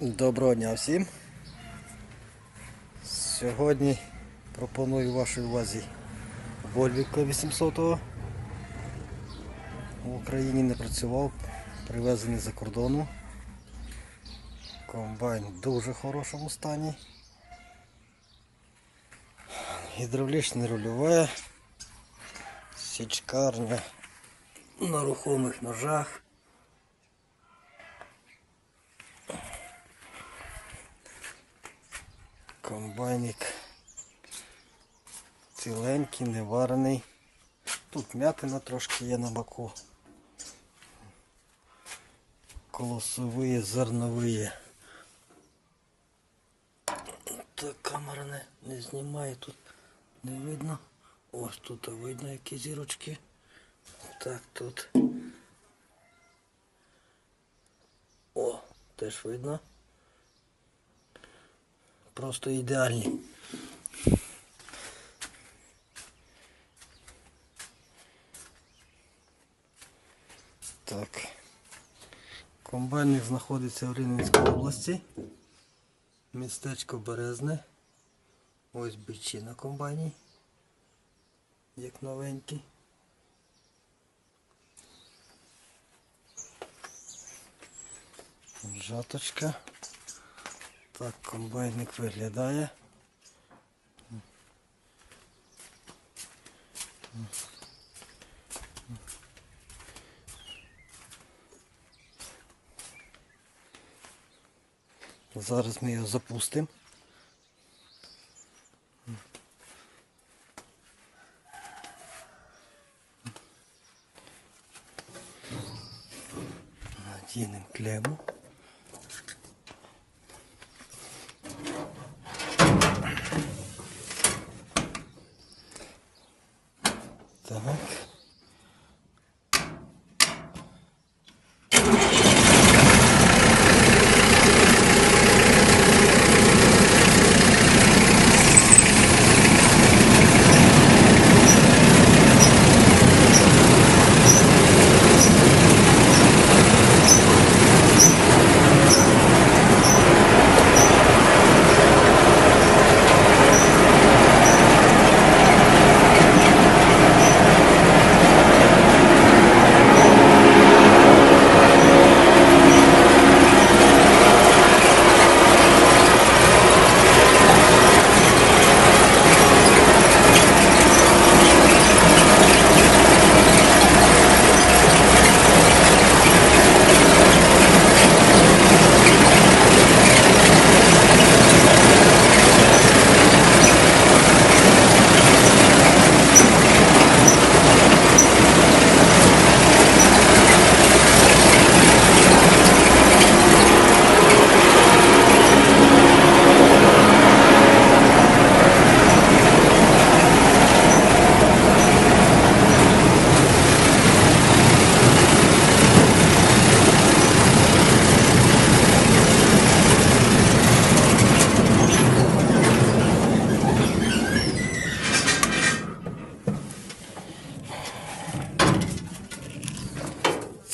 Доброго дня всім. Сьогодні пропоную вашій увазі Вольвіка 800-го. В Україні не працював, привезений за кордону. Комбайн в дуже хорошому стані. Гідравлічне рульове, січкарня на рухомих ножах. Комбайник ціленький, не варений. Тут м'ятина трошки є на боку. Колосові, зернові. Так камера не, не знімає, тут не видно. Ось тут видно які зірочки. Так, тут. О, теж видно. Просто ідеальні. Так. Комбайник знаходиться в Рівненській області. Містечко Березне. Ось бичі на комбайні. Як новенькі. Жаточка. Так комбайник виглядає. Зараз ми його запустимо. Надінемо клему.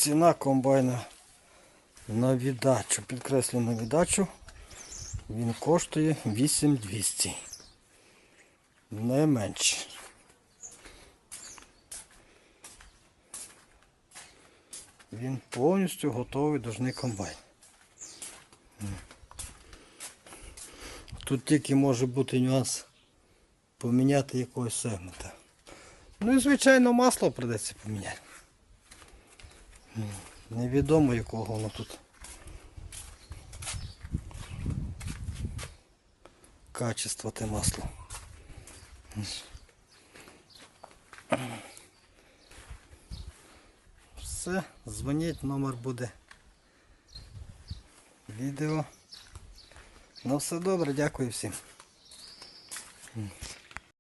Ціна комбайна на віддачу, підкреслю на віддачу, він коштує 8200. Не менше. Він повністю готовий дожний комбайн. Тут тільки може бути нюанс поміняти якогось сегмента. Ну і звичайно масло придеться поміняти. Невідомо якого воно тут. Качество те масло. Все, дзвоніть, номер буде. Відео. Ну все добре, дякую всім.